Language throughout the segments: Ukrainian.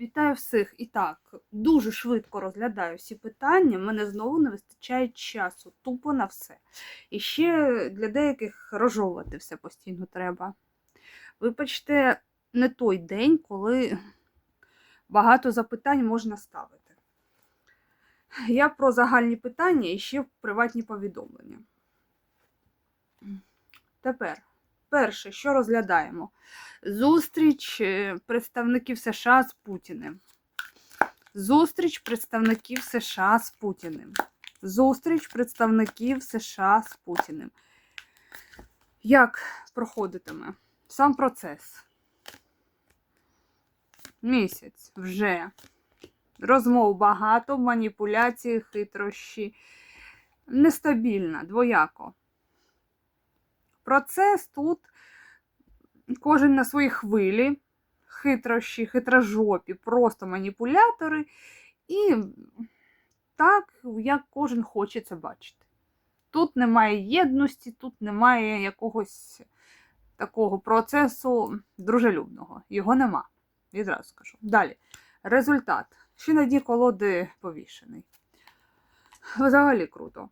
Вітаю всіх. І так, дуже швидко розглядаю всі питання. Мене знову не вистачає часу, тупо на все. І ще для деяких розжовувати все постійно треба. Вибачте, не той день, коли багато запитань можна ставити. Я про загальні питання і ще приватні повідомлення. Тепер, перше, що розглядаємо? Зустріч е, представників США з Путіним. Зустріч представників США з Путіним. Зустріч представників США з Путіним. Як проходитиме сам процес? Місяць вже. Розмов багато, маніпуляції, хитрощі. Нестабільна, двояко. Процес тут кожен на своїй хвилі, хитрощі, хитрожопі, просто маніпулятори, і так, як кожен хоче це бачити. Тут немає єдності, тут немає якогось такого процесу дружелюбного. Його нема. Відразу скажу. Далі. Результат. Ще на дні колоди повішений. Взагалі круто.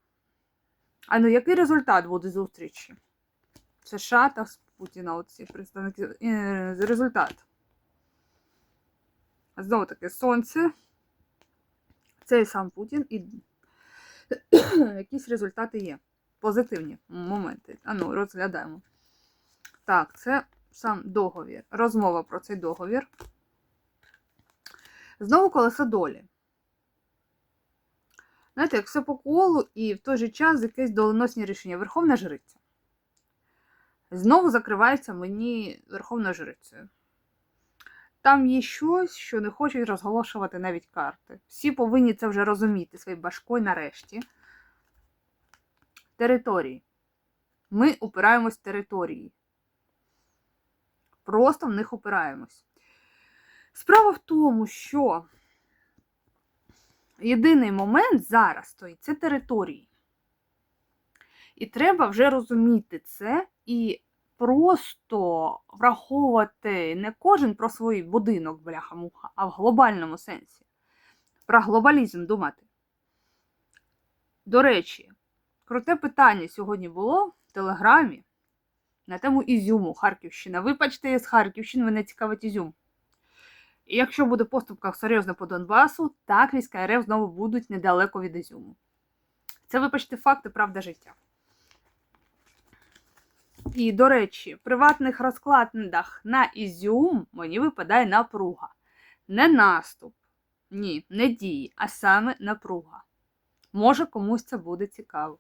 А ну який результат буде зустрічі? США та з Путіна, оці представники. Е, Результат. Знову таки сонце. Цей сам Путін і якісь результати є. Позитивні моменти. А ну, розглядаємо. Так, це сам договір. Розмова про цей договір. Знову колесо долі. Знаєте, як все по колу, і в той же час якесь доленосні рішення. Верховна жриця. Знову закривається мені Верховною Жрицею. Там є щось, що не хочуть розголошувати навіть карти. Всі повинні це вже розуміти своєю башкою нарешті. Території. Ми упираємось в території. Просто в них упираємось. Справа в тому, що єдиний момент зараз стоїть це території. І треба вже розуміти це і просто враховувати не кожен про свій будинок, бляха-муха, а в глобальному сенсі. Про глобалізм думати. До речі, круте питання сьогодні було в Телеграмі на тему Ізюму, Харківщина. Вибачте, я з Харківщини, мене цікавить Ізюм. І якщо буде поступка серйозно по Донбасу, так війська РФ знову будуть недалеко від Ізюму. Це, вибачте, факти, правда життя. І, до речі, в приватних розкладах на Ізюм мені випадає напруга. Не наступ, ні, не дії, а саме напруга. Може, комусь це буде цікаво.